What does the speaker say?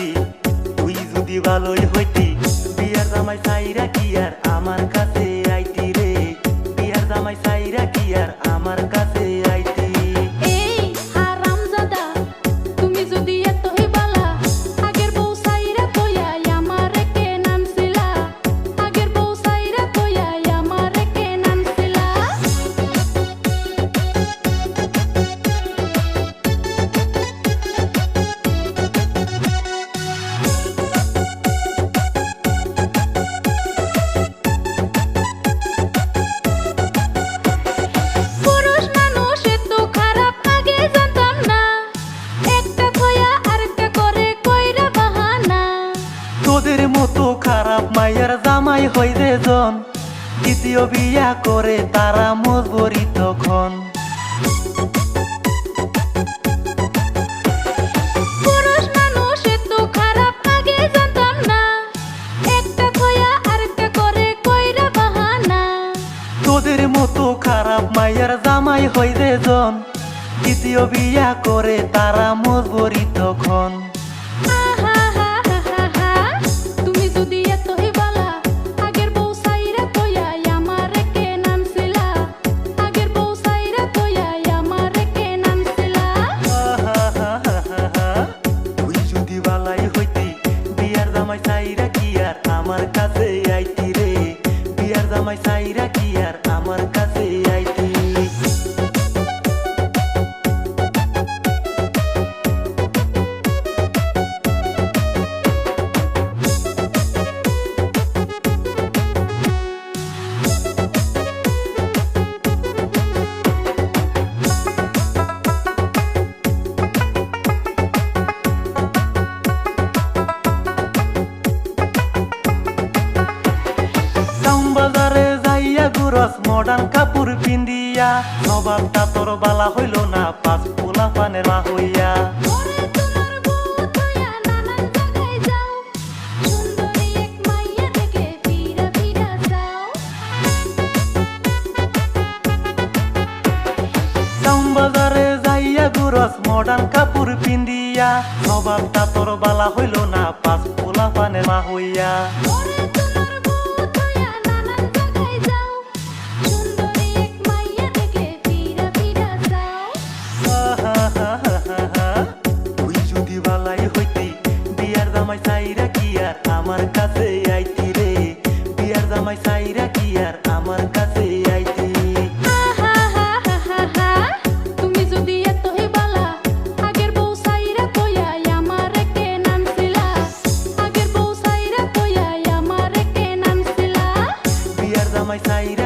হইতি তুই যদি ভালোই হইতি বিয়ার জামাই চাই রাখি আর আমার কাছে? মতো খারাপ মায়ের জামাই হইরে জন। দ্বিতীয় বিয়া করে তারা মজবুরি তখন। তোদের মতো খারাপ মায়ের জামাই হইরে জন। দ্বিতীয় বিয়া করে তারা মজবুরি তখন। marca যাবাস মডার্ন কাপুর পিন্দিয়া নবাবটা তোর বালা হইল না পাঁচ পোলা পানেলা হইয়া যাইয়া গুরস মডার্ন কাপুর পিন্দিয়া নবাবটা তোর বালা হইল না পাঁচ পোলা পানেলা হইয়া জামাই সাইরা কি আর আমার কাছে আইতি রে? বিয়ার জামাই সাইরা কি আর আমার কাছে আইতি? সাইরা